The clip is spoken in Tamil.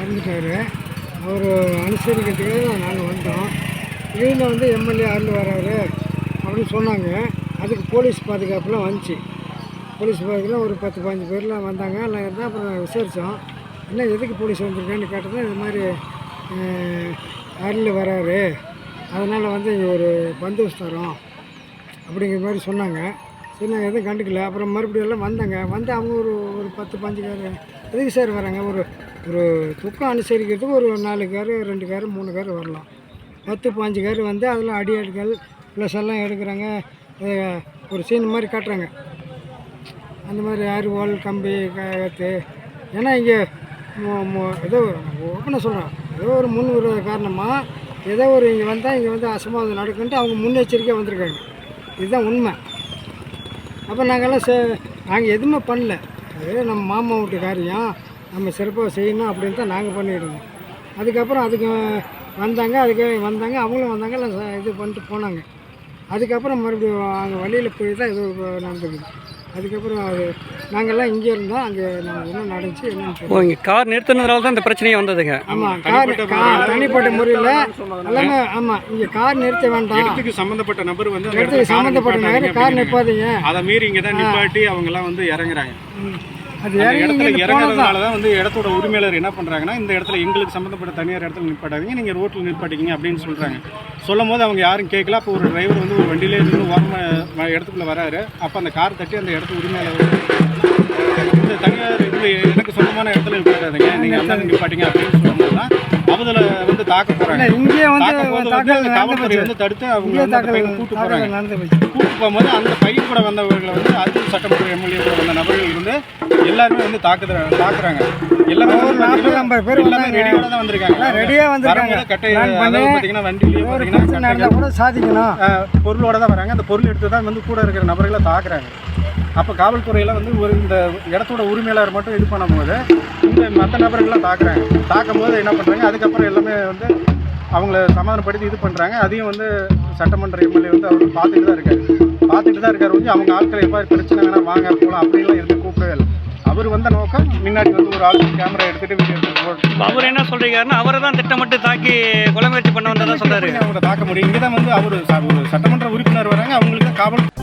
இறந்துட்டார். அவர் அனுசரிக்கிறதுக்கு நாங்கள் வந்தோம். இவங்க வந்து எம்எல்ஏ ஆண்டு வராரு அப்படின்னு சொன்னாங்க. அதுக்கு போலீஸ் பாதுகாப்புலாம் வந்துச்சு. போலீஸ் பாதுகாப்பில் ஒரு பத்து பதினஞ்சு பேர்லாம் வந்தாங்க. எல்லாம் இருந்தால் அப்புறம் விசாரித்தோம் என்ன எதுக்கு போலீஸ் வந்திருக்கான்னு கேட்டது இது மாதிரி அருள் வராரு. அதனால் வந்து இங்கே ஒரு பந்தோஸ் தரோம் அப்படிங்கிற மாதிரி சொன்னாங்க. சரி நாங்கள் எதுவும் கண்டுக்கல. அப்புறம் மறுபடியும் எல்லாம் வந்தாங்க. வந்து அவங்க ஒரு ஒரு பத்து பாஞ்சு கார் எதுக்கு சார் வராங்க? ஒரு ஒரு துக்கம் அனுசரிக்கிறதுக்கு ஒரு நாலு கார் ரெண்டு கார் மூணு கார் வரலாம். பத்து பாஞ்சு கார் வந்து அதில் அடியாட்கள் ப்ளஸ் எல்லாம் எடுக்கிறாங்க. ஒரு சீன் மாதிரி காட்டுறாங்க. அந்த மாதிரி அரிவாள் கம்பி கத்து. ஏன்னா இங்கே ஏதோ ஒப்பனை சொல்கிறேன் ஏதோ ஒரு முன் விரோத காரணமாக ஏதோ ஒரு இங்கே வந்தால் இங்கே வந்து அசம்பாவிதம் நடக்குன்ட்டு அவங்க முன்னெச்சரிக்கையாக வந்திருக்காங்க. இதுதான் உண்மை. அப்போ நாங்கள்லாம் சே நாங்கள் எதுவுமே பண்ணல. அது நம்ம மாமா வீட்டு காரியம். நம்ம சிறப்பாக செய்யணும் அப்படின்னு தான் நாங்கள் பண்ணிடுவோம் அதுக்கப்புறம் அதுக்கு வந்தாங்க அதுக்கு வந்தாங்க அவங்களும் வந்தாங்க எல்லாம் இது பண்ணிட்டு போனாங்க. அதுக்கப்புறம் மறுபடியும் அங்கே வழியில் போய் தான் இது நடந்துக்குது. அதுக்கப்புறம் அது நாங்கள்லாம் இங்கே இருந்தோம். அங்கே நாங்கள் என்ன நடந்துச்சு என்னன்னு. ஓ இங்கே கார் நிறுத்தினதுனால தான் இந்த பிரச்சனையே வந்ததுங்க. ஆமாம் கார் கா- தனிப்பட்ட முறையில் எல்லாமே ஆமாம் இங்கே கார் நிறுத்த வேண்டாம். இடத்துக்கு சம்பந்தப்பட்ட நபர் வந்து அந்த இடத்துக்கு கார் சம்மந்தப்பட்ட நிப்பாட்டாதீங்க நகர கார். நிற்பாதீங்க. அதை மீறி இங்க தான் நிப்பாட்டி அவங்க எல்லாம் வந்து இறங்குறாங்க. அது இடத்துல இறங்குறதுனால தான் வந்து இடத்தோட உரிமையாளர் என்ன பண்றாங்கன்னா இந்த இடத்துல எங்களுக்கு சம்பந்தப்பட்ட தனியார் இடத்துல நிப்பாட்டாதீங்க நீங்க ரோட்ல நிப்பாட்டிக்கிங்க அப்படின்னு சொல்றாங்க. சொல்லும் போது அவங்க யாரும் கேட்கல. அப்போ ஒரு டிரைவர் வந்து ஒரு வண்டியில இருந்து ஓரமா வ- இடத்துக்குள்ள வராரு. அப்போ அந்த கார் தட்டி அந்த இடத்து உரிமையாளர் இந்த தனியார் இதுல எனக்கு சொந்தமான இடத்துல நிப்பாட்டாதீங்க நீங்க அந்த நிப்பாட்டிங்க அப்படின்னு சொல்லும்போது தான் அவதுல வந்து தாக்க போறாங்க. இங்கே வந்து காவல்துறை வந்து தடுத்து அவங்க கூட்டு போறாங்க. கூட்டு போகும்போது அந்த பையன் கூட வந்தவர்களை வந்து அர்ஜுன் சட்டமன்ற எம்எல்ஏ கூட வந்த நபர்கள் வந்து எல்லாருமே வந்து தாக்குற தாக்குறாங்க. எல்லாமே ஒரு நாற்பது, ஐம்பது பேர் எல்லாமே. ரெடியோட தான் வந்திருக்காங்க. எல்லாம் ரெடியா வந்திருக்காங்க. கட்டை பார்த்தீங்கன்னா வண்டியிலேயே பார்த்தீங்கன்னா நடந்தால் கூட சாதிக்கணும். பொருளோட தான் வராங்க. அந்த பொருள் எடுத்து தான் வந்து கூட இருக்கிற நபர்களை தாக்குறாங்க. அப்போ காவல்துறையில வந்து ஒரு இந்த இடத்தோட உரிமையாளர் மட்டும் இது பண்ணும்போது இந்த மற்ற நபர்கள்லாம் தாக்குறாங்க. தாக்கும் போது என்ன பண்ணுறாங்க அதுக்கப்புறம் எல்லாமே வந்து அவங்கள சமாதானப்படுத்தி இது பண்ணுறாங்க அதையும் வந்து சட்டமன்ற எம்எல்ஏ வந்து அவர் பார்த்துட்டு தான் இருக்காரு. பார்த்துட்டு தான் இருக்காரு வந்து அவங்க ஆட்கள் எப்போ பிரச்சனை வாங்க போகலாம் அப்படின்லாம் எதுவும் கூப்பிடவே இல்லை. அவர் வந்த நோக்கம் முன்னாடி வந்து ஒரு ஆள் கேமரா எடுத்துட்டு வீடியோ அவர் என்ன சொல்றீங்கன்னா அவரை தான் திட்டமிட்டு தாக்கி கொலை முயற்சி பண்ண வந்ததா சொல்றாரு அவங்க தாக்க முடியும். இங்கே தான் வந்து அவர் ஒரு சட்டமன்ற உறுப்பினர் வராங்க. அவங்களுக்கு தான் காவல்